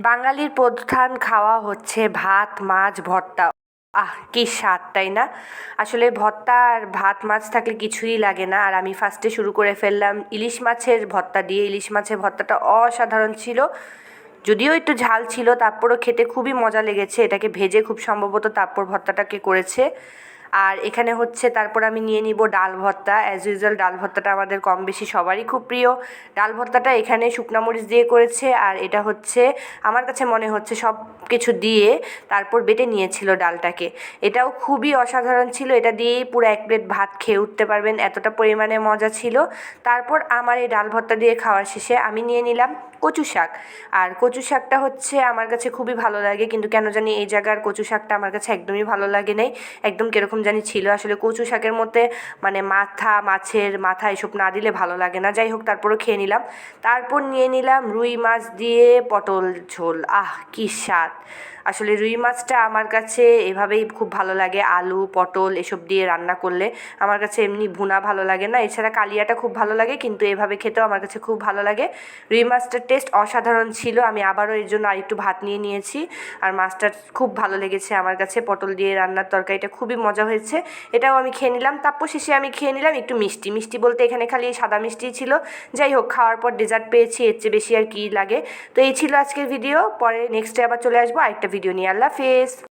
বাঙালির প্রধান খাওয়া হচ্ছে ভাত, মাছ, ভর্তা। আহ, কি স্বাদ, তাই না? আসলে ভর্তা আর ভাত, মাছ থাকলে কিছুই লাগে না। আর আমি ফার্স্টে শুরু করে ফেললাম ইলিশ মাছের ভর্তা দিয়ে। ইলিশ মাছের ভর্তাটা অসাধারণ ছিল। যদিও একটু ঝাল ছিল, তারপরও খেতে খুবই মজা লেগেছে। এটাকে ভেজে খুব সম্ভবত তারপর ভর্তাটাকে করেছে। আর এখানে হচ্ছে তারপর আমি নিয়ে নিব ডাল ভর্তা। অ্যাজ ইউজুয়াল ডাল ভর্তাটা আমাদের কম বেশি সবারই খুব প্রিয়। ডাল ভর্তাটা এখানে শুকনা মরিচ দিয়ে করেছে আর এটা হচ্ছে আমার কাছে মনে হচ্ছে সব কিছু দিয়ে তারপর বেটে নিয়েছিল ডালটাকে। এটাও খুবই অসাধারণ ছিল। এটা দিয়েই পুরো এক প্লেট ভাত খেয়ে উঠতে পারবেন। এতটা পরিমাণে মজা ছিল। তারপর আমার এই ডাল ভর্তা দিয়ে খাওয়ার শেষে আমি নিয়ে নিলাম কচু শাক। আর কচু শাকটা হচ্ছে আমার কাছে খুবই ভালো লাগে। কিন্তু কেন জানি এই জায়গার কচু শাকটা আমার কাছে একদমই ভালো লাগে নাই। একদম কীরকম জানি ছিল। আসলে কচু শাকের মধ্যে মানে মাথা, মাছের মাথা এসব না দিলে ভালো লাগে না। যাই হোক, তারপরও খেয়ে নিলাম। তারপর নিয়ে নিলাম রুই মাছ দিয়ে পটল ঝোল। আহ, কি স্বাদ! আসলে রুই মাছটা আমার কাছে এভাবেই খুব ভালো লাগে। আলু, পটল এসব দিয়ে রান্না করলে আমার কাছে এমনি ভুনা ভালো লাগে না। এছাড়া কালিয়াটা খুব ভালো লাগে, কিন্তু এভাবে খেতেও আমার কাছে খুব ভালো লাগে। রুই মাছটার টেস্ট অসাধারণ ছিল। আমি আবারও এর জন্য আরেকটু ভাত নিয়ে নিয়েছি। আর মাছটা খুব ভালো লেগেছে আমার কাছে। পটল দিয়ে রান্নার তরকারিটা খুবই মজা হয়েছে। এটাও আমি খেয়ে নিলাম। তারপর শেষে আমি খেয়ে নিলাম একটু মিষ্টি। মিষ্টি বলতে এখানে খালি সাদা মিষ্টি ছিল। যাই হোক, খাওয়ার পর ডেজার্ট পেয়েছি, এর চেয়ে বেশি আর কী লাগে। তো এই ছিল আজকের ভিডিও পরে নেক্সটে আবার চলে আসব। আরেকটা ভিডিও নিয়ে। আল্লাহ হাফেজ।